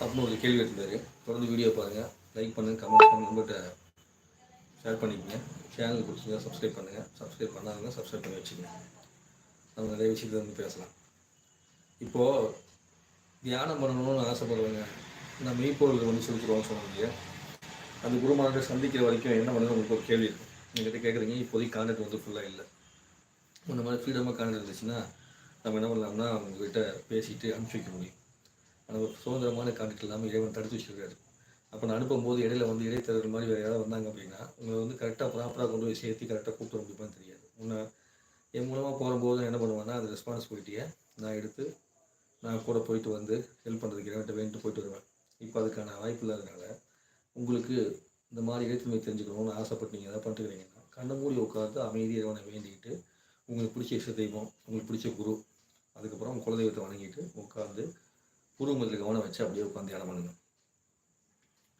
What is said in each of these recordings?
அப்படின்னு ஒரு கேள்வி எடுத்துருந்தாரு தொடர்ந்து வீடியோ பாருங்கள் லைக் பண்ணுங்கள் கமெண்ட் பண்ணுங்கள் நம்மகிட்ட ஷேர் பண்ணிக்கோங்க. சேனல் பிடிச்சிங்க சப்ஸ்கிரைப் பண்ணுங்கள் சப்ஸ்கிரைப் பண்ணாதவங்க சப்ஸ்கிரைப் பண்ணி வச்சுக்கோங்க. நம்ம நிறைய விஷயத்தை வந்து பேசலாம். இப்போது தியானம் பண்ணணும்னு ஆசைப்படுறவங்க நம்ம மெய்ப்பொருள் வந்து சொல்லிக்கிறோம்னு சொன்னாங்க அந்த குருமானத்தை சந்திக்கிற வரைக்கும் என்ன பண்ணுறது உங்களுக்கு ஒரு கேள்வி இருக்கும். என்கிட்ட கேட்குறீங்க இப்போதைக்கு கான்டாக்ட் வந்து ஃபுல்லாக இல்லை. இந்த மாதிரி ஃப்ரீடமாக கான்டாக்ட் இருந்துச்சுன்னா நம்ம என்ன பண்ணலாம்னா அவங்ககிட்ட பேசிட்டு அனுப்பிச்சி வைக்க முடியும். அந்த சுதந்திரமான கான்டாக்ட் இல்லாமல் இறைவன் தடுத்து வச்சிருக்காரு. அப்போ நான் அனுப்பும்போது இடையில வந்து இடைத்தரகர் மாதிரி வேறு யாராவது வந்தாங்க அப்படின்னா உங்களை வந்து கரெக்டாக ப்ராப்பராக கொண்டு போய் சேர்த்து கரெக்டாக கூப்பிட்டு வர முடியுமான்னு தெரியாது. உன்னை என் மூலமாக போகும்போது என்ன பண்ணுவேன்னா அது ரெஸ்பான்சிபிலிட்டியை நான் எடுத்து நான் கூட போயிட்டு வந்து ஹெல்ப் பண்ணுறதுக்கு இறைவன்ட்ட வேண்டிட்டு போயிட்டு வருவேன். இப்போ அதுக்கான வாய்ப்பு இல்லாதனால உங்களுக்கு இந்த மாதிரி இறைத்தன்மை தெரிஞ்சுக்கணும்னு ஆசைப்பட்டு நீங்கள் எதாவது பண்ணுறீங்கன்னா கண்ணை மூடி உட்காந்து அமைதி இறைவனை வேண்டிக்கிட்டு உங்களுக்கு பிடிச்ச இஷ்ட தெய்வம் உங்களுக்கு பிடிச்ச குரு அதுக்கப்புறம் குலதெய்வத்தை வணங்கிட்டு உட்காந்து பூர்வங்களில் கவனம் வச்சு அப்படியே உட்காந்து தியானம் பண்ணுங்க.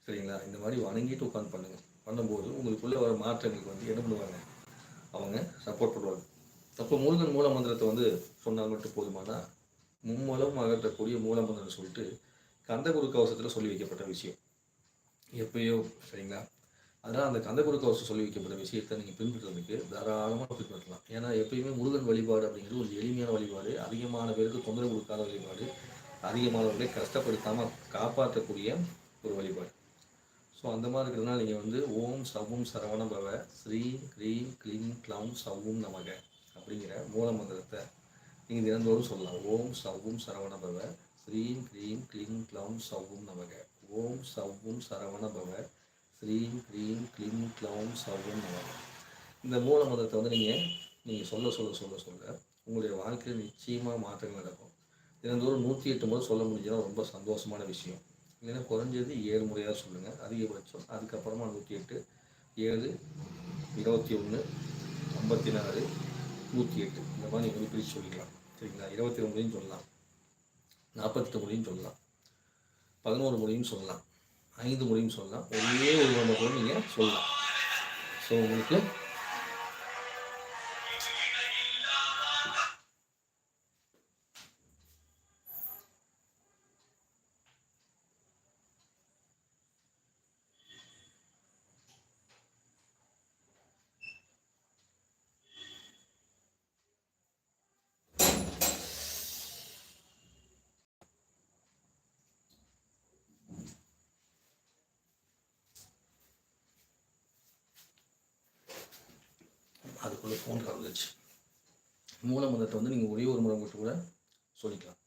சரிங்களா? இந்த மாதிரி வணங்கிட்டு உட்காந்து பண்ணுங்க. பண்ணும்போது உங்களுக்குள்ள வர மாற்றங்களுக்கு வந்து என்ன பண்ணுவாங்க? அவங்க சப்போர்ட் பண்ணுவாங்க. அப்போ முருகன் மூல மந்திரத்தை வந்து சொன்னால் மட்டும் போதுமானா மும்மலம் அகற்றக்கூடிய மூல மந்திரம் சொல்லிட்டு கந்தகுரு கவசத்தில் சொல்லி வைக்கப்பட்ட விஷயம். எப்பயோ சரிங்களா? அதனால் அந்த கந்தகுரு கவசம் சொல்லி வைக்கப்பட்ட விஷயத்தை நீங்கள் பின்பற்றுறதுக்கு தாராளமாக பின்பற்றலாம். ஏன்னா எப்பயுமே முருகன் வழிபாடு அப்படிங்கிறது ஒரு எளிமையான வழிபாடு. அதிகமான பேருக்கு தொந்தரவு கொடுக்காத வழிபாடு. அதிகமானவர்களை கஷ்டப்படுத்தாமல் காப்பாற்றக்கூடிய ஒரு வழிபாடு. ஸோ அந்த மாதிரி இருக்கிறதுனால நீங்கள் வந்து ஓம் சவும் சரவண பவ ஸ்ரீ க்ரீம் க்ளீம் க்ளம் சவும் நமக அப்படிங்கிற மூல மந்திரத்தை நீங்கள் தினந்தோறும் சொல்லலாம். ஓம் சவும் சரவண பவ ஸ்ரீம் க்ரீம் க்ளீம் க்ளம் சவும் நமக. ஓம் சவும் சரவண பவ ஸ்ரீம் க்ரீம் க்ளீம் க்ளம் சவும் நமக. இந்த மூல மந்திரத்தை வந்து நீங்கள் நீங்கள் சொல்ல சொல்ல சொல்ல சொல்ல உங்களுடைய வாழ்க்கையில் நிச்சயமாக மாற்றங்கள் நடக்கும். தினந்தோறும் நூற்றி எட்டு முறை சொல்ல முடிஞ்சதுன்னா ரொம்ப சந்தோஷமான விஷயம். இல்லைன்னா குறைஞ்சது ஏழு முறையாக சொல்லுங்கள் அதிகபட்சம் அதுக்கப்புறமா நூற்றி எட்டு ஏழு இருபத்தி ஒன்று ஐம்பத்தி நாலு நூற்றி எட்டு. இந்த மாதிரி நீங்கள் வந்து பிரித்து சொல்லிக்கலாம். சரிங்களா? இருபத்தி ரெண்டு முறையும் சொல்லலாம். நாற்பத்தெட்டு முறையும் சொல்லலாம். பதினோரு முறையும் சொல்லலாம். ஐந்து முறையும் சொல்லலாம். ஒரே ஒரு முறை கூட நீங்கள் சொல்லலாம். ஸோ உங்களுக்கு அதுக்குள்ளே மூல மந்திரத்தை வந்து நீங்கள் ஒரே ஒரு முறை மட்டும் கூட சொல்லிக்கலாம்.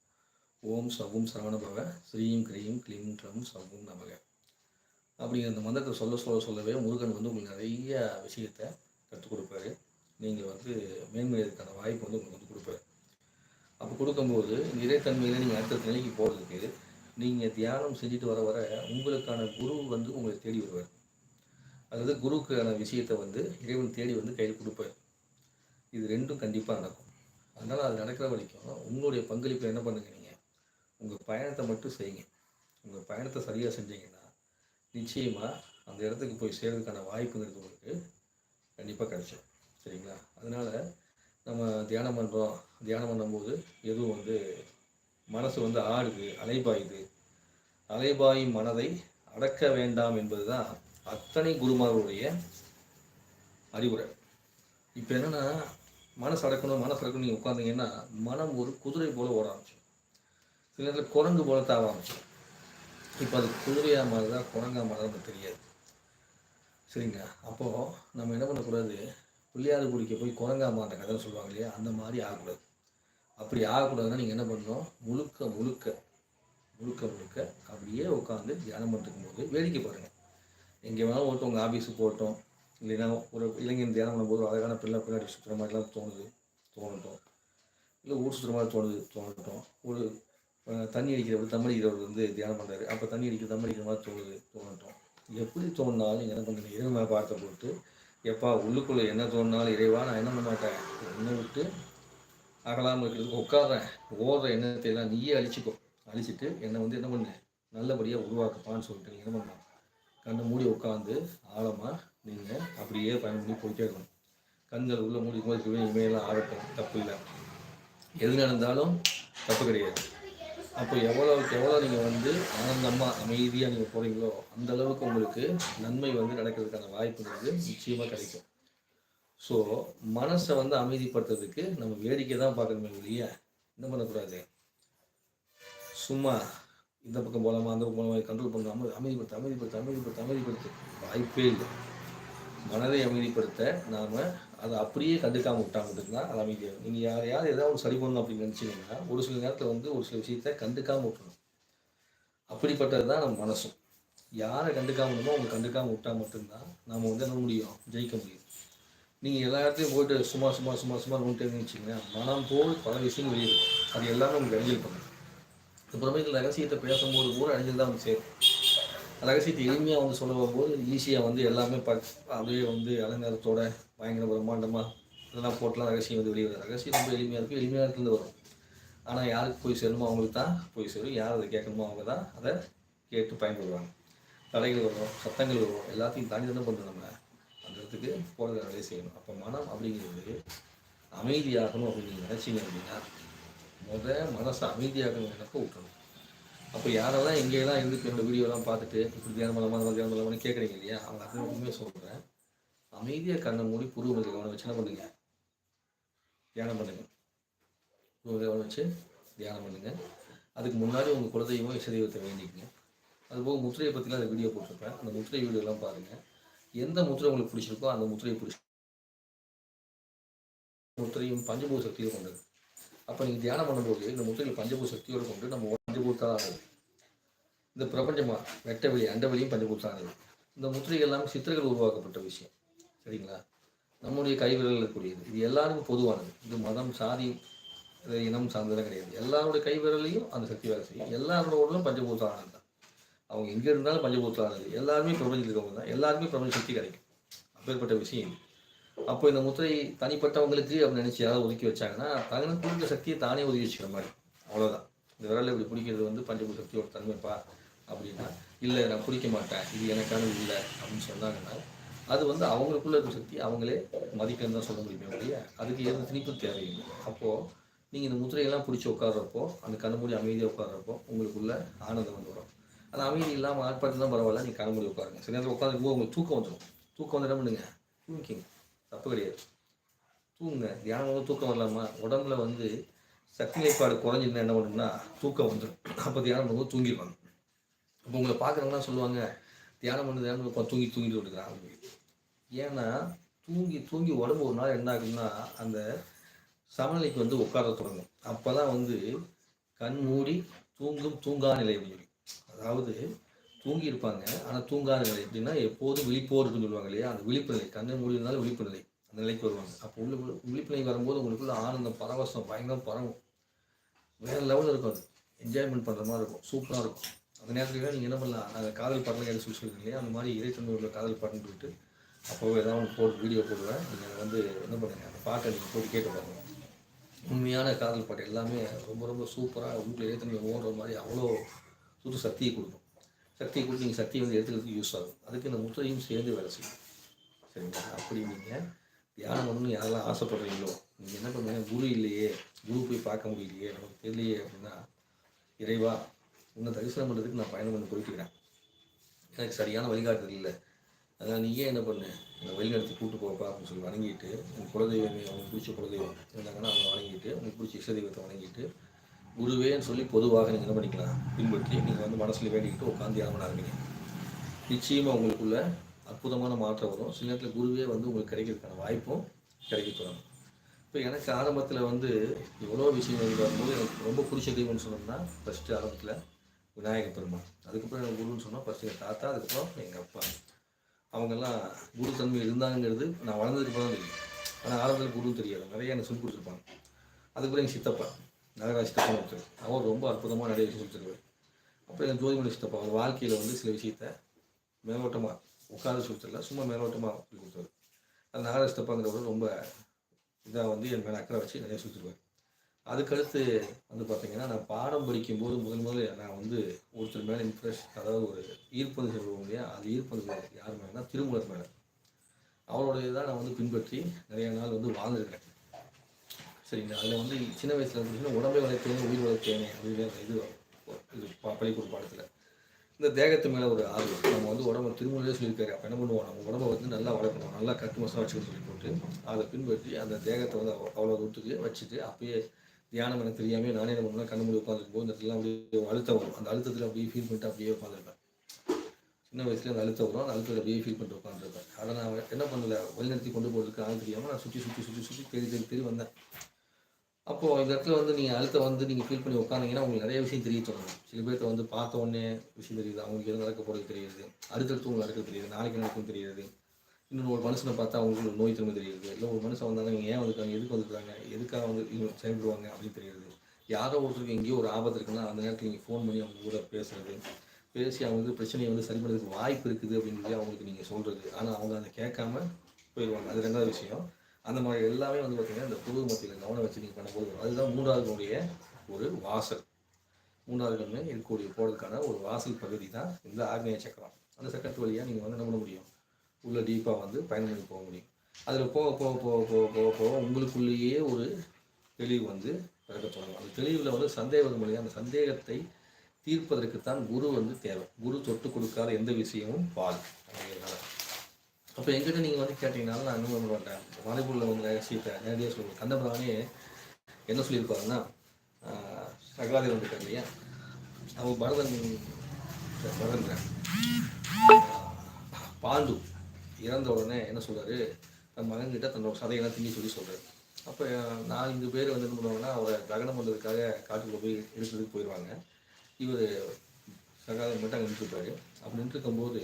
ஓம் சவும் சரவண பவ ஸ்ரீம் கிரீம் கிளீம் க்ளம் சவும் நமக. அப்படிங்கிற அந்த மந்திரத்தை சொல்ல சொல்ல சொல்லவே முருகன் வந்து உங்களுக்கு நிறைய விஷயத்தை கற்றுக் கொடுப்பாரு. நீங்கள் வந்து மேன்மையதுக்கான வாய்ப்பு வந்து உங்களுக்கு வந்து கொடுப்பாரு. அப்போ கொடுக்கும்போது நிறைத்தன்மையில் நீங்கள் அடுத்த நிலைக்கு போகிறதுக்கு நீங்கள் தியானம் செஞ்சுட்டு வர வர உங்களுக்கான குரு வந்து உங்களை தேடி வருவார். அதாவது குருவுக்கான விஷயத்தை வந்து இறைவன் தேடி வந்து கையில் கொடுப்பார். இது ரெண்டும் கண்டிப்பாக நடக்கும். அதனால் அது நடக்கிற வரைக்கும் உங்களுடைய பங்களிப்பை என்ன பண்ணுங்க நீங்கள் உங்கள் பயணத்தை மட்டும் செய்யுங்க. உங்கள் பயணத்தை சரியாக செஞ்சீங்கன்னா நிச்சயமாக அந்த இடத்துக்கு போய் சேர்றதுக்கான வாய்ப்புங்கிறது உங்களுக்கு கண்டிப்பாக கிடைச்சிடும் சரிங்களா? அதனால் நம்ம தியானம் பண்ணுறோம் தியானம் பண்ணும்போது எதுவும் வந்து மனசு வந்து ஆடுது அலைபாயுது. அலைபாயும் மனதை அடக்க வேண்டாம் என்பது தான் அத்தனை குருமார்களுடைய அறிவுரை. இப்போ என்னென்னா மனசு அடக்கணும் மனசு அடக்கணும் நீங்கள் உட்காந்தீங்கன்னா மனம் ஒரு குதிரை போல ஓட ஆரம்பிச்சு சில நேரத்தில் குரங்கு போல தாவ ஆரம்பிச்சு இப்போ அது குதிரையாக மாறுதா குரங்கா மாறுதா நமக்கு தெரியாது. சரிங்களா? அப்போது நம்ம என்ன பண்ணக்கூடாது? பிள்ளையார் குடிக்க போய் குரங்கா மாறுற கதை சொல்லுவாங்க இல்லையா? அந்த மாதிரி ஆகக்கூடாது. அப்படி ஆகக்கூடாதுன்னா நீங்கள் என்ன பண்ணணும்? முழுக்க முழுக்க முழுக்க முழுக்க அப்படியே உட்காந்து தியானம் பண்ணிருக்கும் போது வேடிக்கை பாருங்கள் எங்கே வேணாலும் ஓட்டும் உங்கள் ஆஃபீஸுக்கு போகட்டும் இல்லைன்னா ஒரு இளைஞன் தியானம் பண்ணும்போது அழகான பிள்ளை பின்னாடி சுற்றுற மாதிரிலாம் தோணுது தோணட்டும். இல்லை ஊர் சுற்றுற மாதிரி தோணுது தோணட்டும். ஒரு தண்ணி அடிக்கிறவர் தம் அடிக்கிறவர் வந்து தியானம் பண்ணுறாரு அப்போ தண்ணி அடிக்கிற தம் அடிக்கிற மாதிரி தோணுது தோணட்டும். எப்படி தோணுனாலும் என்ன பண்ணுங்க இறைவனை பார்த்த போட்டு எப்பா உள்ளுக்குள்ளே என்ன தோணுனாலும் இறைவா நான் என்ன பண்ண மாட்டேன்? என்ன விட்டு அகலாமல் இருக்கிறதுக்கு உட்காடுறேன் ஓடுற எண்ணத்தை எல்லாம் நீயே அழிச்சிக்கோ. அழிச்சிட்டு என்னை வந்து என்ன பண்ணு? நல்லபடியாக உருவாக்கப்பான்னு சொல்லிட்டு என்ன பண்ணலாம் கண்ணை மூடி உட்காந்து ஆழமாக நீங்கள் அப்படியே பயணம் பண்ணி போயிட்டே இருக்கணும் கண்கள் உள்ள மூடி போது இமையெல்லாம் ஆகட்டும். தப்பு இல்லை. எது நடந்தாலும் தப்பு கிடையாது. அப்போ எவ்வளோக்கு எவ்வளோ நீங்கள் வந்து ஆனந்தமாக அமைதியாக நீங்கள் போகிறீங்களோ அந்த அளவுக்கு உங்களுக்கு நன்மை வந்து நடக்கிறதுக்கான வாய்ப்புங்கிறது நிச்சயமாக கிடைக்கும். ஸோ மனசை வந்து அமைதிப்படுத்துறதுக்கு நம்ம வேடிக்கை தான் பார்க்கணுமே இல்லையா என்ன பண்ணக்கூடாது? சும்மா இந்த பக்கம் போகலாமா அந்த பக்கம் போகலாமா கண்ட்ரோல் பண்ணாமல் அமைதிப்படுத்த அமைதிப்படுத்த அமைதிப்படுத்த அமைதிப்படுத்த. வாய்ப்பே இல்லை. மனதை அமைதிப்படுத்த நாம் அதை அப்படியே கண்டுக்காம விட்டா மட்டும்தான் அது அமைதியாகும் நீங்கள் யார் யார் ஏதாவது சரி பண்ணணும் அப்படின்னு நினச்சிங்கன்னா ஒரு சில நேரத்தில் வந்து ஒரு சில விஷயத்த கண்டுக்காம விட்டணும் அப்படிப்பட்டது தான் நம்ம மனசும். யாரை கண்டுக்காம விடணுமோ அவங்க கண்டுக்காம விட்டா மட்டும்தான் நாம் வந்து என்ன முடியும்? ஜெயிக்க முடியும். நீங்கள் எல்லா இடத்துலையும் போயிட்டு சும்மா சும்மா சும்மா சும்மா நோட்டே வச்சுக்கோங்க மனம் போல் பல விஷயங்கள் வெளியே இருக்கும் அது எல்லாமே உங்களுக்கு அழிஞ்சல் பண்ணும் அப்புறமே இந்த ரகசியத்தை பேசும்போது கூட அடிஞ்சல் தான் வந்து சேரும். ரகசியத்தை எளிமையாக வந்து சொல்ல போது ஈஸியாக வந்து எல்லாமே ப அப்படியே வந்து அலங்காரத்தோட பயங்கர பிரம்மாண்டமாக இதெல்லாம் போட்டுலாம் ரகசியம் வந்து வெளியே வரும் ரகசியம் ரொம்ப எளிமையாக இருக்கும். எளிமையாக இருந்து வரும். ஆனால் யாருக்கு போய் சேருமோ அவங்களுக்கு தான் போய் சேரும். யார் அதை கேட்கணுமோ அவங்க தான் அதை கேட்டு பயன்படுவாங்க. தடைகள் வரும் சத்தங்கள் வரும். எல்லாத்தையும் தாண்டி தானே பண்ணுறோம் நம்ம அந்த இடத்துக்கு போகிற வேலையை செய்யணும். அப்போ மனம் அப்படிங்கிறது அமைதியாகணும் அப்படின்னு நினச்சிங்க அப்படின்னா முத மனசை அமைதியாகணும் எனக்கு விட்டணும் அப்போ யாரெல்லாம் எங்கேயெல்லாம் இருந்து என்னோட வீடியோலாம் பார்த்துட்டு இப்படி தியானம் பண்ணலாமா அந்த மாதிரி தியானம் பண்ணலாமான்னு கேட்குறீங்க இல்லையா? அவங்க அது உண்மையாக சொல்கிறேன் அமைதியாக கண்ணை மூடி புருவ கவனம் வச்சு என்ன பண்ணுங்க? தியானம் பண்ணுங்க. புருவ கவனம் வச்சு தியானம் பண்ணுங்க. அதுக்கு முன்னாடி உங்கள் குலதெய்வம் இசைதெய்வத்தை வேண்டிக்கங்க. அதுபோக முத்திரையை பற்றிலாம் அந்த வீடியோ போட்டிருப்பேன். அந்த முத்திரை வீடியோலாம் பாருங்கள் எந்த முத்திரை உங்களுக்கு பிடிச்சிருக்கோ அந்த முத்திரையை பிடிச்சி முத்திரையும் பஞ்சபூ சக்தியும் கொண்டது அப்போ நீங்கள் தியானம் பண்ணும்போது இந்த முத்திரையில் பஞ்சபூ சக்தியோடு கொண்டு நம்ம பஞ்சபூத்தானது இந்த பிரபஞ்சமா வெட்டவெளி அண்டவெளியும் பஞ்சபூத்தானது இந்த முத்திரை எல்லாமே சித்திரங்கள் உருவாக்கப்பட்ட விஷயம். சரிங்களா? நம்முடைய கைவிரல் இருக்கக்கூடியது. இது எல்லாருக்கும் பொதுவானது. இது மதம் சாதி இனம் சார்ந்ததெல்லாம் கிடையாது. எல்லாருடைய கைவிரலையும் அந்த சக்தி வேலை செய்யும். எல்லாரோட உடலும் பஞ்சபூத்தானது தான். அவங்க எங்கே இருந்தாலும் பஞ்சபூத்தானது. எல்லாருமே பிரபஞ்சத்தில் இருக்கவங்க தான். எல்லாருமே பிரபஞ்ச சக்தி கிடைக்கும். அப்பேற்பட்ட விஷயம் இது. அப்போ இந்த முத்திரை தனிப்பட்டவங்களுக்கு அப்படின்னு நினச்சி யாராவது ஒதுக்கி வச்சாங்கன்னா தங்களுக்கு கொடுத்த சக்தியை தானே ஒதுக்கி வச்சுக்கிற மாதிரி. அவ்வளோதான் இந்த விரலை இப்படி பிடிக்கிறது வந்து பஞ்சபூத சக்தியோட தன்மைப்பா அப்படின்னா இல்லை நான் பிடிக்க மாட்டேன். இது எனக்கானது இல்லை. அப்படின்னு சொன்னாங்கன்னா அது வந்து அவங்களுக்குள்ள இருக்க சக்தி அவங்களே மதிக்கணும்னு தான் சொல்ல முடியுமே இல்லையா அதுக்கு எந்த திணிப்பும் தேவையில்லை. அப்போது நீங்கள் இந்த முத்திரையெல்லாம் பிடிச்சி உட்கார்றப்போ அந்த கண்மூடி அமைதியாக உட்காடுறப்போ உங்களுக்குள்ள ஆனந்தம் வந்து வரும். அந்த அமைதி இல்லாமல் ஆட்பாட்டு தான் பரவாயில்ல நீங்கள் கண்மூடி உட்காருங்க. சில நேரத்தில் உட்காந்துருக்கும் உங்களுக்கு தூக்கம் வந்துடும் தூக்கம் வந்து என்ன பண்ணுங்க? தூங்கிக்கிங்க. தப்பு கிடையாது. தூங்குங்க. தியானம் தூக்கம் வரலாமா? உடம்புல வந்து சக்தி நிலைப்பாடு குறைஞ்சிருந்தா என்ன பண்ணுன்னா தூக்கம் வந்துடும் அப்போ தியானம் பண்ணும்போது தூங்கிடுவாங்க. அப்போ உங்களை பார்க்குறவங்களாம் சொல்லுவாங்க தியானம் பண்ணி தியானம் பண்ணி தூங்கி தூங்கிட்டு விட்டுக்கிறாங்க ஏன்னா தூங்கி தூங்கி உடம்பு ஒரு நாள் என்ன ஆகுதுன்னா அந்த சமநிலைக்கு வந்து உட்கார தொடங்கும். அப்போ தான் வந்து கண் மூடி தூங்கும் தூங்கா நிலை அப்படின்னு சொல்லி. அதாவது தூங்கி இருப்பாங்க ஆனால் தூங்காத நிலை எப்படின்னா எப்போதும் விழிப்போடு இருக்குன்னு சொல்லுவாங்க இல்லையா? அந்த விழிப்பு நிலை. கண்ணை மூடி இருந்தாலும் விழிப்பு நிலை. அந்த நிலைக்கு வருவாங்க. அப்போ உள்ள விழிப்பு நிலை வரும்போது உங்களுக்குள்ள ஆனந்தம் பரவசம் பயங்கரம் பரவும். வேறு லெவலில் இருக்கும் அது என்ஜாய்மெண்ட் பண்ணுற மாதிரி இருக்கும். சூப்பராக இருக்கும். அந்த நேரத்தில் நீங்கள் என்ன பண்ணலாம்? நாங்கள் காதல் பாடலாம் எடுத்து சொல்லி சொல்லுங்க இல்லையா? அந்த மாதிரி இறைத்தன்மை காதல் பாட்டுன்னு சொல்லிட்டு அப்போவே ஏதாவது ஒன்று போட்டு வீடியோ போடுவேன். நீங்கள் வந்து என்ன பண்ணுங்கள் அந்த பாட்டை நீங்கள் போட்டு கேட்டு பாருங்கள் உண்மையான காதல் பாட்டு எல்லாமே ரொம்ப ரொம்ப சூப்பராக உங்களுக்கு இறைத்தன்மை ஓடுற மாதிரி அவ்வளோ சுற்று சக்தியை கொடுக்கும். சக்தியை கொடுத்து நீங்கள் சக்தியை வந்து எடுத்துக்கிறதுக்கு யூஸ் ஆகும். அதுக்கு இந்த முத்திரையும் சேர்ந்து வேலை செய்யும். சரிங்களா? அப்படி நீங்கள் தியானம் பண்ணணும்னு யாரெல்லாம் ஆசைப்படுறீங்களோ நீங்கள் என்ன பண்ணுங்க? குரு இல்லையே. குரு போய் பார்க்க முடியலையே. நமக்கு தெரியலையே அப்படின்னா இறைவா உன்னை தரிசனம் பண்ணுறதுக்கு நான் பயணம் பண்ணி போயிட்டுக்கிறேன். எனக்கு சரியான வழிகாட்டுதல் இல்லை அதனால் நீயே என்ன பண்ணு? என்னை வழிநடத்தி கூட்டு போப்பா அப்படின்னு சொல்லி வணங்கிட்டு உங்கள் குலதெய்வமே அவங்களுக்கு பிடிச்ச குலதெய்வம். இருந்தாங்கன்னா அவங்க வணங்கிட்டு உங்களுக்கு பிடிச்ச இஷ்ட தெய்வத்தை வணங்கிட்டு குருவேன்னு சொல்லி பொதுவாக நீங்கள் என்ன பண்ணிக்கலாம்? பின்பற்றி நீங்கள் வந்து மனசில் வேண்டிக்கிட்டு உட்காந்து தியானம் பண்ண ஆரம்பிங்க நிச்சயமாக உங்களுக்குள்ள அற்புதமான மாற்றம் வரும். சில நேரத்தில் குருவே வந்து உங்களுக்கு கிடைக்கிறதுக்கான வாய்ப்பும் கிடைக்க தொடங்கும். இப்போ எனக்கு ஆரம்பத்தில் வந்து எவ்வளோ விஷயங்கள் வரும்போது எனக்கு ரொம்ப பிடிச்ச தெய்வம்னு சொன்னோம்னா ஃபஸ்ட்டு ஆரம்பத்தில் விநாயகர் பெருமாள். அதுக்கப்புறம் எனக்கு குருன்னு சொன்னால் ஃபஸ்ட்டு எங்கள் தாத்தா அதுக்கப்புறம் எங்கள் அப்பா. அவங்கெல்லாம் குரு தன்மை இருந்தாங்கிறது நான் வளர்ந்ததுக்கு அப்புறம் தான் தெரியும். ஆனால் ஆரம்பத்தில் குருன்னு தெரியாது. நிறைய எனக்கு சொல்லி கொடுத்துருப்பாங்க. அதுக்கப்புறம் எங்கள் சித்தப்பா நகராஜ் சித்தப்பா ஒருத்தர். அவர் ரொம்ப அற்புதமாக நிறைய விஷயம் சொல்லித்தருவார். அப்புறம் எங்கள் ஜோதிமணி சித்தப்பா அவர் வாழ்க்கையில் வந்து சில விஷயத்த மேலோட்டமாக உட்காந்து சொல்லித்தரல. சும்மா மேலோட்டமாக சொல்லி கொடுத்தாரு. அது நகராஜ் சித்தப்பாங்கிறவர் ரொம்ப இதாக வந்து என் மேலே அக்கறை வச்சு நிறைய சுற்றிடுவேன் அதுக்கடுத்து வந்து பார்த்தீங்கன்னா நான் பாடம் படிக்கும்போது முதல் முதல்ல நான் வந்து ஒருத்தர் மேலே இன்ட்ரெஸ்ட் அதாவது ஒரு ஈர்ப்பது சொல்லுவோம் இல்லையா? அது ஈர்ப்பது யார் மேலேனா திருமூலர் மேலே. அவருடைய தான் நான் வந்து பின்பற்றி நிறைய நாள் வந்து வாழ்ந்துருக்கேன் சரிங்களா? அதில் வந்து சின்ன வயசில் இருந்துச்சுன்னா உடம்பை வளர்த்தேனே உயிர் வளர்த்தேனே அப்படின்னு இது இது பள்ளிக்கூட பாடத்தில். இந்த தேகத்து மேலே ஒரு ஆர்வம். நம்ம வந்து உடம்பு திருமலையே சொல்லியிருக்காரு. அப்போ என்ன பண்ணுவோம்? நம்ம உடம்பை வந்து நல்லா வளர்க்கணும். நல்லா கட்டு மசாலா வச்சுக்கணும் சொல்லி போட்டு அதை பின்பற்றி அந்த தேகத்தை வந்து அவ்வளோ தூரத்துக்கு வச்சுட்டு அப்பயே தியானம் எனக்கு தெரியாமல் நானே என்ன பண்ணுவேன் கண்ணு மூடி உட்காந்துருக்கும் போது இந்த இடத்துல அப்படியே அழுத்தம் வரும். அந்த அழுத்தத்தில் அப்படியே ஃபீல் பண்ணிட்டு அப்படியே உட்காந்துருப்பேன் சின்ன வயசுல அந்த அழுத்தம் வரும். அந்த அழுத்தத்தில் அப்படியே ஃபீல் பண்ணிட்டு உட்காந்துருப்பேன் அதை நான் என்ன பண்ணல? வழிநடத்தி கொண்டு போகிறதுக்கு ஆள் தெரியாமல் நான் சுற்றி சுற்றி சுற்றி சுற்றி தெரிய தெரிய தெரிய வந்தேன். அப்போது இந்த இடத்துல வந்து நீங்கள் அழுத்த வந்து நீங்கள் ஃபீல் பண்ணி உட்காந்தீங்கன்னா உங்களுக்கு நிறைய விஷயம் தெரிய சொல்லணும் சில பேர்த்த வந்து பார்த்த உடனே விஷயம் தெரியுது. அவங்களுக்கு எது நடக்க போகிறது தெரியுது. அடுத்தடுத்து உங்களுக்கு நடக்க தெரியுது. நாளைக்கு நடக்கும் தெரியுது. இன்னொரு ஒரு மனுஷனை பார்த்தா அவங்களுக்கு ஒரு நோய் திரும்ப தெரியுது. இல்லை ஒரு மனுஷன் வந்தாங்க ஏன் வந்துருக்காங்க? எதுக்கு வந்துருக்காங்க? எதுக்காக வந்து இவங்க செயல்படுவாங்க அப்படின்னு தெரியுது. யாரோ ஒருத்தருக்கு எங்கேயோ ஒரு ஆபத்து இருக்குன்னா அந்த நேரத்தில் நீங்கள் ஃபோன் பண்ணி அவங்க கூட பேசுறது பேசி அவங்க வந்து பிரச்சனையை வந்து சரி பண்ணுறதுக்கு வாய்ப்பு இருக்குது அப்படின்னு சொல்லி அவங்களுக்கு நீங்கள் சொல்கிறது ஆனால் அவங்க அதை கேட்காம போயிடுவாங்க அது ரெண்டாவது விஷயம். அந்த மாதிரி எல்லாமே வந்து பார்த்தீங்கன்னா இந்த புது மத்தியில் கவனம் வச்சு நீங்கள் பண்ணும்போது அதுதான் மூன்றாவதுனுடைய ஒரு வாசல். மூன்றாவது கண்ணு இருக்கக்கூடிய போகிறதுக்கான ஒரு வாசல் பகுதி தான் இந்த ஆக்னேய சக்கரம். அந்த சக்கரத்து வழியாக நீங்கள் வந்து என்ன பண்ண முடியும்? உள்ள டீப்பாக வந்து பயணம் பண்ணி போக முடியும். அதில் போக போக போக போக போக போக உங்களுக்குள்ளேயே ஒரு தெளிவு வந்து பிறக்க தொடங்கும் அந்த தெளிவில் வந்து சந்தேகம் மூலியம் அந்த சந்தேகத்தை தீர்ப்பதற்குத்தான் குரு வந்து தேவை. குரு தொட்டு கொடுக்காத எந்த விஷயமும் பால். அப்படிங்கிறதுனால. அப்போ எங்கிட்ட நீங்கள் வந்து கேட்டீங்கனாலும் நான் இன்னும் பண்ண மாட்டேன் மலைபுள்ள வந்து நேரடியாக சொல்லுவேன் கந்தபுரானே என்ன சொல்லியிருப்பாருன்னா ஆஹ், வந்து இருக்கார் இல்லையா? அவர் பரதன் பரதன் பாண்டு இறந்த உடனே என்ன சொல்கிறாரு தன் மகன்கிட்ட தன்னோட சதையெல்லாம் திங்கி சொல்லி சொல்கிறாரு அப்போ நான்கு பேர் வந்து என்ன பண்ணுவாங்கன்னா அவரை தகனம் பண்ணுறதுக்காக காட்டுக்குள்ளே போய் எடுக்கிறதுக்கு போயிடுவாங்க இவர் சகாதம் மட்டும் அங்கே நின்றுருப்பாரு அப்படி நின்றுருக்கும்போது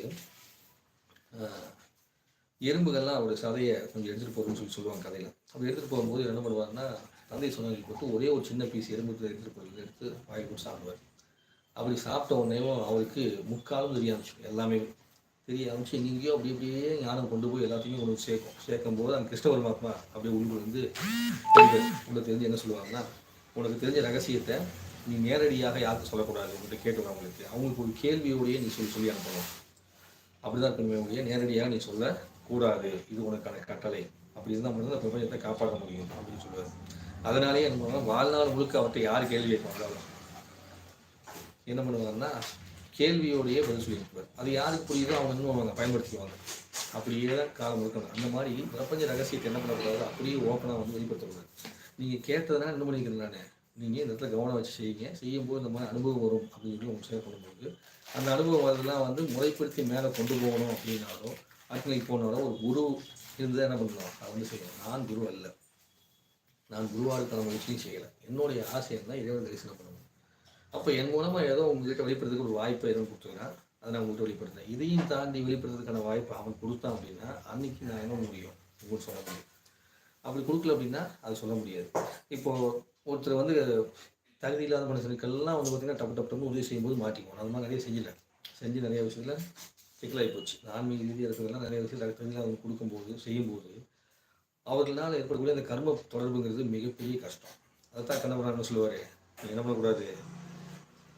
எறும்புகள்லாம் அவருடைய சதையை கொஞ்சம் எடுத்துகிட்டு போகிறோம்னு சொல்லி சொல்லுவாங்க கதையில். அப்படி எடுத்துகிட்டு போகும்போது என்ன பண்ணுவாருன்னா தந்தை சொன்னவங்க போட்டு ஒரே ஒரு சின்ன பீஸ் எறும்பு எடுத்துகிட்டு போகிறது எடுத்து வாங்கி போட்டு சாப்பிடுவார். அப்படி சாப்பிட்ட உடனேவும் அவருக்கு முக்காலும் தெரிய ஆரம்பிச்சு எல்லாமே தெரிய ஆரம்பிச்சு எங்கேயோ அப்படி அப்படியே ஞானம் கொண்டு போய் எல்லாத்தையுமே கொண்டு சேர்க்கும் சேர்க்கும். போது அந்த கிருஷ்ண பரமாத்மா அப்படியே உள்ள வந்து உள்ள தெரிஞ்சு என்ன சொல்லுவாங்கன்னா உனக்கு தெரிஞ்ச ரகசியத்தை நீ நேரடியாக யாருக்கும் சொல்லக்கூடாது? உங்கள்கிட்ட கேட்டு வரவங்களுக்கு அவங்களுக்கு ஒரு கேள்வியோடையே நீ சொல்லி சொல்லி அனுப்பணும். அப்படிதான் இருக்கணுமே ஒழிய நேரடியாக நீ சொல்ல கூடாது இது உனக்கான கட்டளை. அப்படி இருந்தால் மட்டும் அந்த பிரபஞ்சத்தை காப்பாற்ற முடியும் அப்படின்னு சொல்லுவார் அதனாலேயே என்ன பண்ணுவாங்க வாழ்நாள் முழுக்க அவர்கிட்ட யார் கேள்வி கேட்பாங்களோ என்ன பண்ணுவாங்கன்னா கேள்வியோடையே பதில் சொல்லியிருப்பார். அது யாருக்கு புரியுதோ அவங்க என்ன பண்ணுவாங்க பயன்படுத்திக்குவாங்க. அப்படியே தான் காலம் இருக்கணும் அந்த மாதிரி பிரபஞ்ச ரகசியத்தை என்ன பண்ணக்கூடாது? அப்படியே ஓப்பனாக வந்து வெளிப்படுத்தக்கூடாது. நீங்கள் கேட்டதுனால என்ன பண்ணிக்கிறேன் நான்? நீங்கள் இந்த இடத்துல கவனம் வச்சு செய்யுங்க. செய்யும்போது இந்த மாதிரி அனுபவம் வரும் அப்படின்னு சொல்லி உங்களுக்கு ஷேர் பண்ணும்போது அந்த அனுபவம் அதெல்லாம் வந்து முறைப்படுத்தி மேலே கொண்டு போகணும் அப்படின்னாலும் அடுத்த போனாலும் ஒரு குரு இருந்தால் என்ன பண்ணலாம் அதை வந்து செய்யணும் நான் குரு அல்ல. நான் குருவாருக்கான முயற்சியும் செய்யலை. என்னுடைய ஆசை என்ன? இறைவன் தரிசனம் பண்ணணும். அப்போ என் மூலமாக ஏதோ உங்ககிட்ட வெளிப்படுறதுக்கு ஒரு வாய்ப்பை எதுவும் கொடுத்துருக்கேன் அதை நான் உங்கள்கிட்ட வெளிப்படுத்தேன் இதையும் தாண்டி வெளிப்படுறதுக்கான வாய்ப்பு அவன் கொடுத்தான் அப்படின்னா அன்னைக்கு நான் என்ன முடியும்? உங்களுக்கு சொல்ல முடியும். அப்படி கொடுக்கல அப்படின்னா அது சொல்ல முடியாது. இப்போது ஒருத்தர் வந்து தகுதி இல்லாத மனுஷனுக்கெல்லாம் வந்து பார்த்தீங்கன்னா டப்பு டப்பு டப்புன்னு உதவி செய்யும்போது மாட்டிக்குவோம் அது மாதிரி நிறைய செஞ்சிட்டேன். செஞ்சு நிறைய விஷயத்தில் சிக்கலாகி போச்சு. ஆன்மீக ரீதியாக இருக்கிறதுலாம் நிறைய விஷயம் தகுதி அவங்க கொடுக்கும்போது செய்யும்போது அவர்களால் ஏற்படக்கூடிய அந்த கர்ம தொடர்புங்கிறது மிகப்பெரிய கஷ்டம். அதைத்தான் கண்ணபுரான் சொல்லுவார்? நீங்கள் என்ன பண்ணக்கூடாது?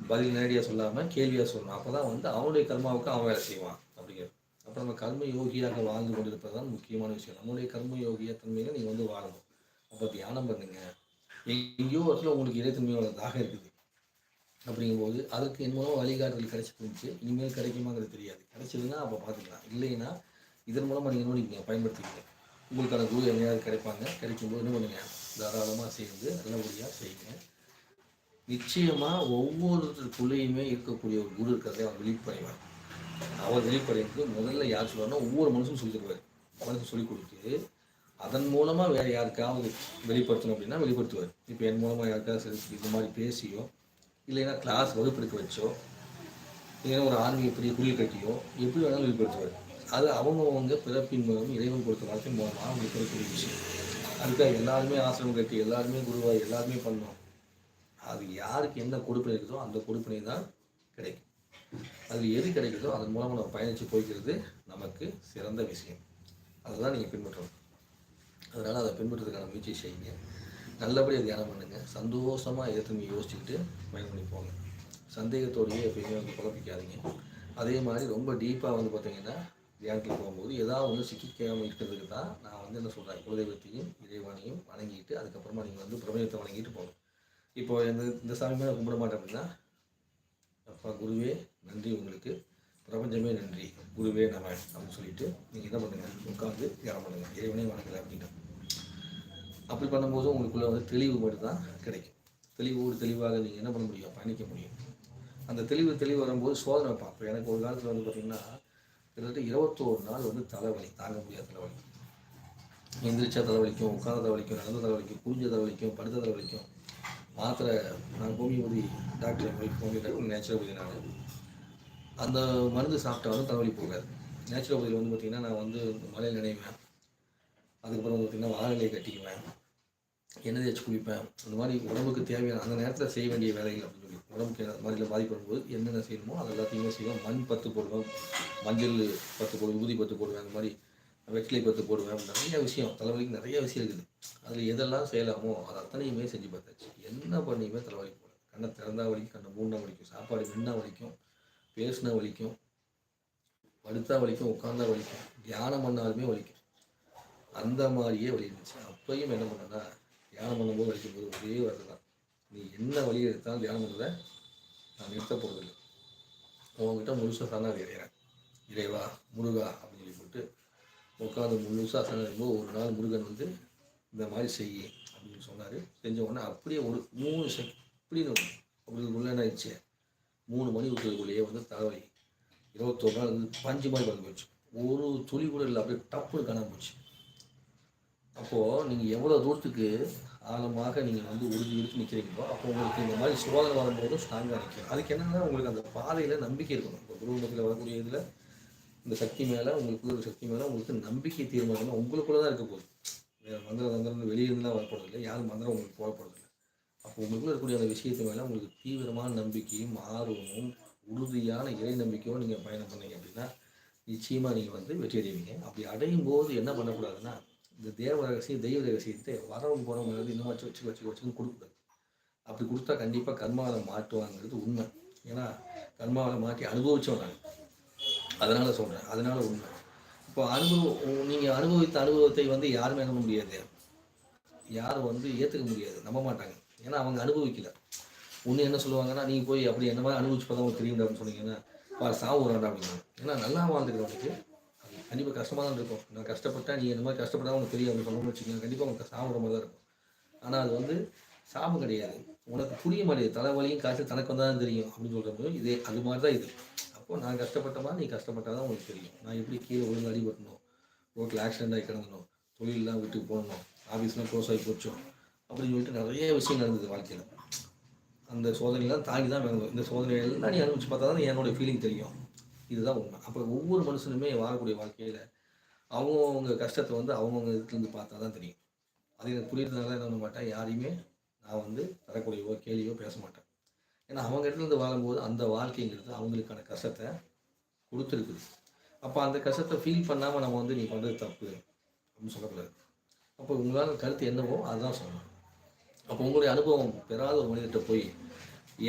பதில் நேரடியாக சொல்லாமல் கேள்வியாக சொல்லணும். அப்போ தான் வந்து அவனுடைய கர்மாவுக்கு அவன் வேலை செய்வான் அப்படிங்கிறது. அப்போ நம்ம கர்ம யோகியாக வாழ்ந்து கொண்டிருப்பது தான் முக்கியமான விஷயம். நம்மளுடைய கர்ம யோகிய தன்மையில் நீங்கள் வந்து வாழணும். அப்போ தியானம் பண்ணுங்க. எங்கேயோ இடத்துல உங்களுக்கு இறைத்தன்மையோட தாகம் இருக்குது. அப்படிங்கும்போது அதற்கு என் மூலம் வழிகாட்டுதல் கிடைச்சிருந்துச்சு. இனிமேல் கிடைக்குமாங்கிறது தெரியாது. கிடைச்சதுன்னா அப்போ பார்த்துக்கலாம். இல்லைன்னா இதன் மூலமாக நீங்கள் நீங்கள் பண்ணிக்கங்க உங்களுக்கான குரு எங்கேயாவது கிடைப்பாங்க. கிடைக்கும்போது என்ன பண்ணுங்க? தாராளமாக சேர்ந்து நல்லபடியாக செய்யுங்க. நிச்சயமாக ஒவ்வொருத்தருக்குள்ளேயுமே இருக்கக்கூடிய ஒரு குரு இருக்கிறதே அவர் வெளிப்படைவார் அவர் வெளிப்படைக்கு முதல்ல யார் சொல்லுவார்னா ஒவ்வொரு மனுஷனும் சொல்லி தருவார். மனுஷன் சொல்லி கொடுத்து அதன் மூலமாக வேறு யாருக்காவது வெளிப்படுத்தணும் அப்படின்னா வெளிப்படுத்துவார். இப்போ என் மூலமாக யாருக்காவது சரி இந்த மாதிரி பேசியோ இல்லைன்னா கிளாஸ் வகுப்பெடுக்க வச்சோ இல்லைன்னா ஒரு ஆன்மீக பெரிய குளிர் கட்டியோ எப்படி வேணாலும் வெளிப்படுத்துவார் அது அவங்கவுங்க பிறப்பின் மூலம் இறைவன் கொடுத்த வாழ்க்கை மூலமாக அவங்களுக்கு இருக்கக்கூடிய விஷயம். அதுக்காக எல்லாருமே ஆசிரமம் கட்டி எல்லாருமே குருவாய் எல்லாருமே பண்ணோம். அது யாருக்கு என்ன கொடுப்பினை இருக்குதோ அந்த கொடுப்பினை தான் கிடைக்கும். அதில் எது கிடைக்குதோ அதன் மூலமாக நம்ம பயணித்து போய்க்கிறது நமக்கு சிறந்த விஷயம். அதுதான் நீங்கள் பின்பற்றணும். அதனால் அதை பின்பற்றுறதுக்கான முயற்சி செய்யுங்க. நல்லபடியாக தியானம் பண்ணுங்க. சந்தோஷமாக எதிர்த்து திரும்பி யோசிச்சுக்கிட்டு பயணம் பண்ணி போங்க. சந்தேகத்தோடையே எப்பயுமே வந்து குழப்பிக்காதீங்க அதே மாதிரி ரொம்ப டீப்பாக வந்து பார்த்தீங்கன்னா தியானத்தில் போகும்போது ஏதாவது ஒன்று சிக்கிக்காமல் இருக்கிறதுக்கு தான் நான் வந்து என்ன சொல்கிறேன் குலதெய்வத்தையும் இறைவனையும் வணங்கிட்டு அதுக்கப்புறமா நீங்கள் வந்து பிரபஞ்சத்தை வணங்கிட்டு போகணும் இப்போ இந்த இந்த சாமி மேலே கும்பிட மாட்டேன் அப்படின்னா அப்பா குருவே நன்றி உங்களுக்கு. பிரபஞ்சமே நன்றி. குருவே நம்ம அப்படின்னு சொல்லிட்டு நீங்கள் என்ன பண்ணுங்கள் உட்காந்து தியானம் பண்ணுங்க. இறைவனே வணங்கலை அப்படின்னு அப்படி பண்ணும்போது உங்களுக்குள்ளே வந்து தெளிவு மட்டும்தான் கிடைக்கும். தெளிவோடு தெளிவாக நீங்கள் என்ன பண்ண முடியும்? பயணிக்க முடியும். அந்த தெளிவு தெளிவு வரும்போது சோதனை வைப்பான் இப்போ எனக்கு ஒரு காலத்தில் வந்து பார்த்தீங்கன்னா கிட்டத்தட்ட இருபத்தோரு நாள் வந்து தலைவலி தாங்க முடியாத தலைவலி. எந்திரிச்சா தலைவலிக்கும் உட்கார்ந்த தலைவலிக்கும் நடந்த தலைவலிக்கும் குடிஞ்ச தலைவலிக்கும் படுத்த தலைவலிக்கும். மாத்திரை நான் homeopathy doctor homeopathy wife doctor naturopathy நான். அந்த மருந்து சாப்பிட்டாலும் தலைவலி போகாது. நேச்சுரோபதியில் வந்து பார்த்திங்கன்னா நான் வந்து மலையில் நினைவேன். அதுக்கப்புறம் வந்து பார்த்திங்கன்னா வானிலை கட்டிக்குவேன். எண்ணெய் தேய்ச்சி குளிப்பேன். அந்த மாதிரி உடம்புக்கு தேவையான அந்த நேரத்தில் செய்ய வேண்டிய வேலைகள் அப்படின்னு சொல்லி உடம்புக்கு அந்த மாதிரில பாதிப்பு வரும்போது என்னென்ன செய்யணுமோ அது எல்லாத்தையுமே செய்வேன். மண் பத்து போடுவேன். மஞ்சள் பத்து போடுவேன் ஊதி பத்து போடுவேன் அந்த மாதிரி வெற்றிலை பத்து போடுவேன். நிறைய விஷயம் தலைவலிக்கு நிறைய விஷயம் இருக்குது. அதில் எதெல்லாம் செய்யலாமோ அது அத்தனையுமே செஞ்சு பார்த்தாச்சு. என்ன பண்ணியுமே தலைவலி போகல. கண்ணை திறந்தா வலிக்கும் கண்ணை மூணா வலிக்கும் சாப்பாடு நின்னா வலிக்கும் பேசினா வலிக்கும் படுத்தா வலிக்கும் உட்காந்தா வலிக்கும் தியானம் பண்ணாலுமே வலிக்கும். அந்த மாதிரியே வலி இருந்துச்சு அப்பையும் என்ன பண்ணேன்னா தியானம் பண்ணும்போது வலிக்கும் போது ஒரே வார்த்தை தான். நீ என்ன வழியை எடுத்தாலும் தியானம் பண்ணதை நான் நிறுத்த போகிறதில்லை அவங்ககிட்ட முழுசாக சரணாதி அடைகிறேன். இறைவா முருகா அப்படின்னு சொல்லி போட்டு உட்காந்து முழுசாக சரணடையும்போது ஒரு நாள் முருகன் வந்து இந்த மாதிரி செய் அப்படின்னு சொன்னார். செஞ்ச உடனே அப்படியே ஒரு மூணு செக் இப்படின்னு அப்படிக்குள்ள என்ன ஆயிடுச்சு மூணு மணி விட்டுறதுக்குள்ளேயே வந்து தலைவலி. இருபத்தொரு நாள் வந்து பஞ்சு மாதிரி பறந்து போச்சு. ஒரு துளி கூட இல்லை அப்படியே டப்புன்னு காணாமல் போச்சு. அப்போது நீங்கள் எவ்வளோ தூரத்துக்கு ஆழமாக நீங்கள் வந்து உறுதி எடுத்து நிற்கிறீங்களோ அப்போ உங்களுக்கு இந்த மாதிரி சோதனை வரும்போதும் ஸ்ட்ராங்காக நிற்கும் அதுக்கு என்னென்னா உங்களுக்கு அந்த பாதையில் நம்பிக்கை இருக்கணும். இப்போ குருமத்தில் வரக்கூடிய இதில் இந்த சக்தி மேலே உங்களுக்கு ஒரு சக்தி மேலே உங்களுக்கு நம்பிக்கை தீர்மானம் உங்களுக்குள்ள தான் இருக்க போகுது. வேறு மந்திர தந்திரம் வெளியே இருந்துலாம் இல்லை யாரும் மந்திரம் உங்களுக்கு போகப்படுறதில்லை அப்போ உங்களுக்குள்ள இருக்கக்கூடிய அந்த விஷயத்து மேலே உங்களுக்கு தீவிரமான நம்பிக்கையும் ஆர்வமும் உறுதியான இறை நம்பிக்கையும் நீங்கள் பயணம் பண்ணீங்க அப்படின்னா நிச்சயமாக நீங்கள் வந்து வெற்றி அடைவீங்க. அப்படி அடையும் போது என்ன பண்ணக்கூடாதுன்னா இந்த தேவ ரகசியம் தெய்வ ரகசியத்தை வரவும் போகிறவங்க இன்னும் வச்சு வச்சு வச்சு வச்சுன்னு கொடுக்கூடாது அப்படி கொடுத்தா கண்டிப்பாக கர்மாவில் மாட்டுவாங்கிறது உண்மை. ஏன்னா கர்மாவில் மாட்டி அனுபவிச்சோம் நான் அதனால் சொல்கிறேன் அதனால் உண்மை. இப்போ அனுபவம் நீங்கள் அனுபவித்த அனுபவத்தை வந்து யாருமே என்ன முடியாது. யாரும் வந்து ஏற்றுக்க முடியாது. நம்ப மாட்டாங்க. ஏன்னா அவங்க அனுபவிக்கல. ஒன்று என்ன சொல்லுவாங்கன்னா நீங்கள் போய் அப்படி என்ன மாதிரி அனுபவிச்சு பார்த்தா உங்களுக்கு தெரியும்டான்னு சொன்னீங்கன்னா பா சாவு வராண்டா அப்படின்னா ஏன்னா நல்லா வாழ்ந்துக்கிறவனுக்கு கண்டிப்பாக கஷ்டமாக தான் இருக்கும். நான் கஷ்டப்பட்டா நீ இந்த மாதிரி கஷ்டப்பட்டா உனக்கு தெரியும் அப்படின்னு சொல்லணும்னு வச்சுக்கோங்க. கண்டிப்பாக உனக்கு சாப்பிட மாதிரி தான் இருக்கும். ஆனால் அது வந்து சாபம் கிடையாது. உனக்கு புரிய மாட்டேங்குது. தலைவலியும் காய்ச்சல் தனக்கு வந்தால் தான் தெரியும் அப்படின்னு சொல்கிறப்போ இதே அது மாதிரி தான் இது. அப்போ நான் கஷ்டப்பட்ட மாதிரி நீ கஷ்டப்பட்டால் தான் உனக்கு தெரியும். நான் எப்படி கீழே விழுந்து அடிபட்டணும் ரோட்டில் ஆக்சிடென்ட் ஆகி கிடந்தணும் தொழிலெலாம் விட்டு போகணும் ஆஃபீஸ்லாம் க்ளோஸ் ஆகி போச்சோம் அப்படின்னு சொல்லிட்டு நிறைய விஷயம் நடந்தது வாழ்க்கையில். அந்த சோதனையெல்லாம் தாங்கி தான் வேணும். இந்த சோதனையெல்லாம் நீ அனுபவிச்சு பார்த்தா தான் என்னோடய ஃபீலிங் தெரியும். இதுதான் உண்மை. அப்போ ஒவ்வொரு மனுஷனுமே வாழக்கூடிய வாழ்க்கையில் அவங்கவுங்க கஷ்டத்தை வந்து அவங்கவுங்க இதுலேருந்து பார்த்தா தான் தெரியும். அது எனக்கு புரியுறதுனால என்ன பண்ண மாட்டேன்? யாரையுமே நான் வந்து தரக்கூடியவோ கேள்வியோ பேச மாட்டேன். ஏன்னா அவங்க இடத்துலேருந்து வாழும்போது அந்த வாழ்க்கைங்கிறது அவங்களுக்கான கஷ்டத்தை கொடுத்துருக்குது. அப்போ அந்த கஷ்டத்தை ஃபீல் பண்ணாமல் நம்ம வந்து நீ பண்ணுறது தப்பு அப்படின்னு சொல்லக்கூடாது. அப்போ உங்களால் கருத்து என்னவோ அதுதான் சொல்லணும். அப்போ உங்களுடைய அனுபவம் பெறாத ஒரு மனிதர்கிட்ட போய்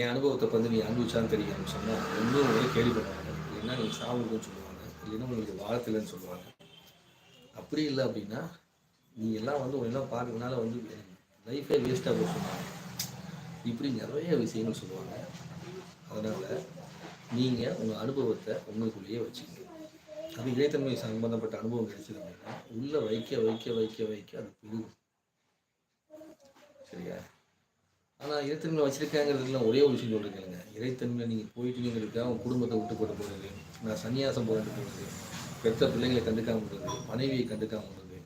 என் அனுபவத்தை வந்து நீ அனுபவிச்சான்னு தெரியும் சொன்னால் ஒன்றும் உங்களை கேள்வி பண்ணுவாங்க அப்படின்னா நீங்கள் சாவுக்குன்னு சொல்லுவாங்க. இல்லைன்னா உங்களுக்கு வாழ்க்கையிலன்னு சொல்லுவாங்க. அப்படி இல்லை அப்படின்னா நீ எல்லாம் வந்து ஒன்றா பார்க்கறதுனால வந்து லைஃபே வேஸ்ட்டாக போய் சொன்னாங்க இப்படி நிறைய விஷயங்கள் சொல்லுவாங்க. அதனால் நீங்கள் உங்கள் அனுபவத்தை உங்களுக்குள்ளேயே வச்சுக்கோங்க அது இறைத்தன்மை சம்பந்தப்பட்ட அனுபவம் கிடைச்சது அப்படின்னா உள்ளே வைக்க வைக்க வைக்க வைக்க அது பெருகும் சரியா? ஆனால் இறைத்தன்மை வச்சிருக்காங்கிறதுலாம் ஒரே ஒரு விஷயம் சொல்லிருக்கேங்க இறைத்தன்மை நீங்கள் போயிட்டீங்கிறதுக்காக உங்கள் குடும்பத்தை விட்டு போட்டு போகிறது நான் சன்னியாசம் போட்டு போகிறது பெற்ற பிள்ளைங்களை கண்டுக்காம விடுறது மனைவியை கண்டுக்காம விடுறது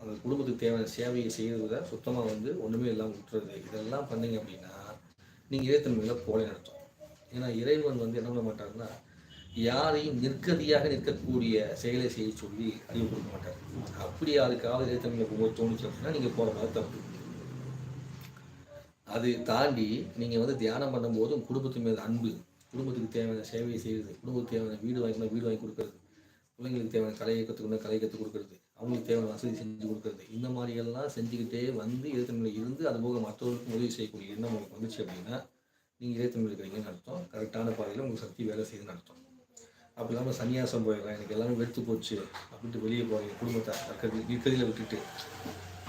அந்த குடும்பத்துக்கு தேவையான சேவையை செய்கிறத சுத்தமாக வந்து ஒன்றுமே இல்லாமல் விட்டுறது இதெல்லாம் பண்ணீங்க அப்படின்னா நீங்கள் இறைத்தன்மையில் போல நடத்தும். ஏன்னா இறைவன் வந்து என்ன பண்ண மாட்டாருன்னா யாரையும் நிற்கதியாக நிற்கக்கூடிய செயலை செய்ய சொல்லி அறிவு கொடுக்க மாட்டார். அப்படி யாருக்காவது இறைத்தன்மையில் போகும்போது தோணுச்சு அப்படின்னா நீங்கள் போகிற மாதிரி தப்பு அது தாண்டி நீங்கள் வந்து தியானம் பண்ணும்போது குடும்பத்து மீது அன்பு குடும்பத்துக்கு தேவையான சேவையை செய்கிறது குடும்பத்துக்கு தேவையான வீடு வாங்கினா வீடு வாங்கி கொடுக்கறது பிள்ளைங்களுக்கு தேவையான கலையை கற்றுக்கணும் கலையை கற்றுக் கொடுக்கறது அவங்களுக்கு தேவையான வசதி செஞ்சு கொடுக்கறது. இந்த மாதிரியெல்லாம் செஞ்சுக்கிட்டே வந்து இறைத்தன்மையில் இருந்து அது போக மற்றவர்களுக்கும் உதவி செய்யக்கூடிய எண்ணம் உங்களுக்கு வந்துச்சு அப்படின்னா நீங்கள் இறைத்தன்மை இருக்கிறீங்கன்னு அர்த்தம். கரெக்டான பாதையில் உங்களுக்கு சக்தி வேலை செய்யுதுன்னு அர்த்தம். அப்படி இல்லாமல் சன்னியாசம் போயிடலாம் எனக்கு எல்லாமே வெறுத்து போச்சு அப்படின்ட்டு வெளியே போகிறீங்க குடும்பத்தை தக்கதி இருக்கிறதில் விட்டுட்டு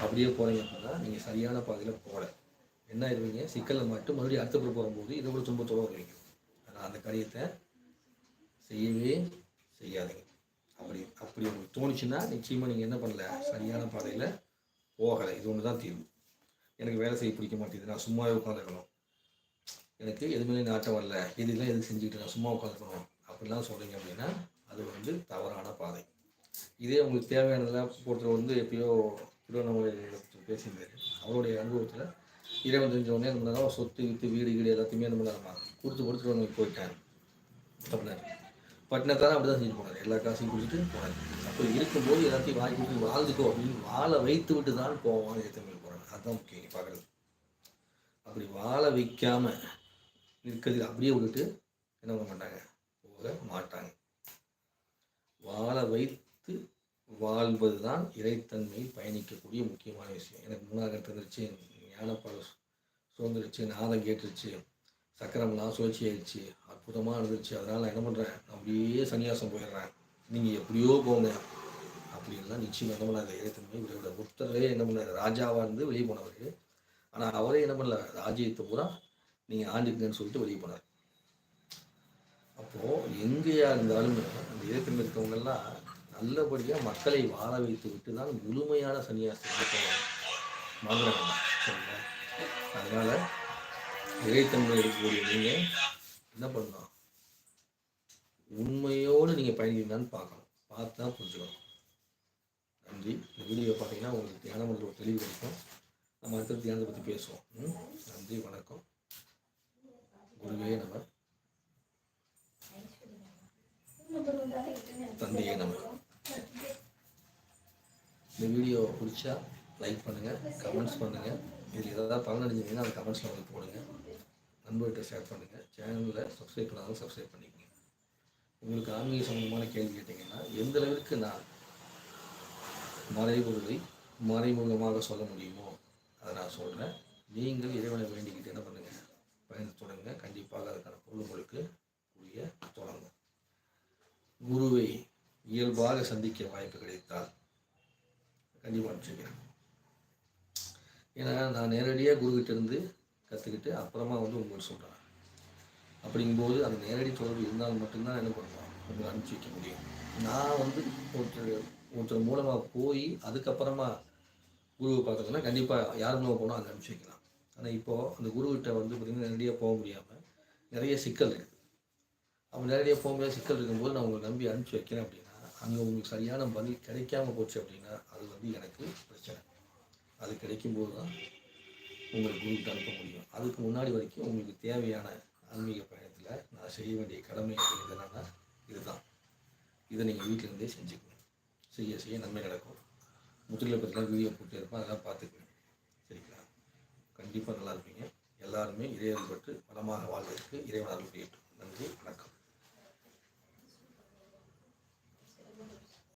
அப்படியே போகிறீங்க அப்படின்னா நீங்கள் சரியான பாதையில் போகலை. என்ன ஆயிடுவீங்க சிக்கலில் மட்டும் மறுபடியும் அடுத்த பிறப்பு வரும்போது இதை விட துன்பத்தோடு வருவீங்க ஆனால் அந்த காரியத்தை செய்யவே செய்யாதீங்க. அப்படி அப்படி உங்களுக்கு தோணுச்சுன்னா நிச்சயமாக நீங்கள் என்ன பண்ணல? சரியான பாதையில் போகலை. இது ஒன்று தான் தீர்வு. எனக்கு வேலை செய்ய பிடிக்க மாட்டேங்குது. நான் சும்மாவே உட்காந்துருக்கணும் எனக்கு எதுவுமே நாட்டம் வரல. இதெல்லாம் எது செஞ்சுக்கிட்டு நான் சும்மா உட்காந்துருக்கணும் அப்படிலாம் சொல்கிறீங்க அப்படின்னா அது வந்து தவறான பாதை. இதே உங்களுக்கு தேவையானதெல்லாம் ஒருத்தர் வந்து எப்பயோ திருவண்ணாமலை பேசியிருந்தாரு. அவருடைய அனுபவத்தில் இறைவன் தெரிஞ்சவொடனே என்ன பண்ணாங்க சொத்து வித்து வீடு வீடு எல்லாத்தையுமே என்ன பண்ணாருமா கொடுத்து கொடுத்துட்டு திருவண்ணாமலை போயிட்டார். அப்படின்னாரு பட்டினத்தான அப்படி தான் செஞ்சு போனார். எல்லா காசையும் கொடுத்துட்டு போனார். அப்போ இருக்கும்போது எல்லாத்தையும் வாங்கி கொடுத்து வாழ்ந்துக்கோ அப்படின்னு வாழ வைத்து விட்டு தான் போவான் ஏத்தமிழ் போகிறாங்க அதுதான் முக்கியம் நீ பார்க்குறது அப்படி வாழ வைக்காம இருக்கிறது அப்படியே விட்டுட்டு என்ன பண்ண மாட்டாங்க? போக மாட்டாங்க. வாழ வைத்து வாழ்வது தான் இறைத்தன்மை பயணிக்கக்கூடிய முக்கியமான விஷயம். எனக்கு முன்னாக தெரிஞ்சு இருந்துச்சு சுதந்திரிச்சு நாதம் கேட்டுருச்சு சக்கரம்லாம் சுழற்சி ஆயிடுச்சு அற்புதமாக இருந்துச்சு அதனால் நான் என்ன பண்ணுறேன் அப்படியே சன்னியாசம் போயிடுறேன். நீங்கள் எப்படியோ போங்க. அப்படின்லாம் நிச்சயம் என்ன பண்ணாத இறைத்தன்மை விட புத்தரே என்ன பண்ணார்? ராஜாவாக இருந்து வெளியே போனவர். ஆனால் அவரே என்ன பண்ணல? ராஜ்யத்தை பூரா நீங்கள் ஆண்டுக்குங்கன்னு சொல்லிட்டு வெளியே போனார். அப்போது எங்கேயா இருந்தாலும் அந்த இயக்கம் இருக்கவங்கெல்லாம் நல்லபடியாக மக்களை வாழ வைத்து விட்டு தான் முழுமையான சன்னியாசம் போவாங்க. அதனால் இறைத்தன்மை இருக்கக்கூடிய நீங்கள் என்ன பண்ணலாம் உண்மையோடு நீங்கள் பயணிக்கிறீங்களான்னு பார்க்கணும். பார்த்து தான் புரிஞ்சுக்கணும். நன்றி. இந்த வீடியோ பார்த்தீங்கன்னா உங்களுக்கு தியானம் பண்ணுற ஒரு தெளிவு கிடைக்கும். நம்ம அடுத்த தியானத்தை பற்றி பேசுவோம். ம்? நன்றி. வணக்கம். குருவே நம்ம தந்தையே நம்ம இந்த வீடியோ பிடிச்சா லைக் பண்ணுங்கள் கமெண்ட்ஸ் பண்ணுங்கள் இது ஏதாவது பலனடைஞ்சிங்கன்னா அந்த கமெண்ட்ஸில் வந்து போடுங்க. நண்பர்கிட்ட ஷேர் பண்ணுங்கள் சேனலில் சப்ஸ்கிரைப் பண்ணாலும் சப்ஸ்கிரைப் பண்ணிக்கோங்க. உங்களுக்கு ஆன்மீக சம்பந்தமான கேள்வி கேட்டிங்கன்னா எந்த அளவிற்கு நான் மறைபொருளை மறைமுகமாக சொல்ல முடியுமோ அதை நான் சொல்கிறேன் நீங்கள் இறைவனை வேண்டிக்கிட்டு என்ன பண்ணுங்கள் பயணத்தை தொடங்க கண்டிப்பாக அதுக்கான பொருள் உங்களுக்கு புரிய தொடங்கும். குருவை இயல்பாக சந்திக்க வாய்ப்பு கிடைத்தால் கண்டிப்பாக அனுப்பிச்சிக்கிறேன். ஏன்னா நான் நேரடியாக குருக்கிட்ட இருந்து கற்றுக்கிட்டு அப்புறமா வந்து உங்களுக்கு சொல்கிறேன் அப்படிங்கும்போது அந்த நேரடி தொடர்பு இருந்தால் மட்டும்தான் என்ன பண்ணுவோம் உங்களை அனுப்பிச்சி வைக்க முடியும். நான் வந்து ஒருத்தர் ஒருத்தர் மூலமாக போய் அதுக்கப்புறமா குருவை பார்த்ததுன்னா கண்டிப்பாக யார் மூலமாக போனால் அதை அனுப்பிச்சி வைக்கலாம். ஆனால் இப்போது அந்த குருக்கிட்ட வந்து பார்த்திங்கன்னா நேரடியாக போக முடியாமல் நிறைய சிக்கல் இருக்குது அப்போ நேரடியாக போக முடியாத சிக்கல் இருக்கும்போது நான் உங்களை நம்பி அனுப்பிச்சி வைக்கிறேன் அப்படின்னா அங்கே உங்களுக்கு சரியான பதில் கிடைக்காம போச்சு அப்படின்னா அது வந்து எனக்கு பிரச்சனை. அது கிடைக்கும்போது தான் உங்களுக்கு குருக்கு அனுப்ப முடியும். அதுக்கு முன்னாடி வரைக்கும் உங்களுக்கு தேவையான ஆன்மீக பயணத்தில் நான் செய்ய வேண்டிய கடமை அப்படிங்கிறது இதுதான். இதை நீங்கள் வீட்டிலேருந்தே செஞ்சுக்கணும். செய்ய செய்ய நன்மை நடக்கும். முதலில் பற்றிலாம் வீடியோ போட்டு இருப்பேன் அதெல்லாம் பார்த்துக்கணும். சரிங்களா? கண்டிப்பாக நல்லா இருப்பீங்க. எல்லாருமே இறைவன் பட்டு பலமாக வாழ்வதற்கு இறைவன் அருள் நன்றி வணக்கம்.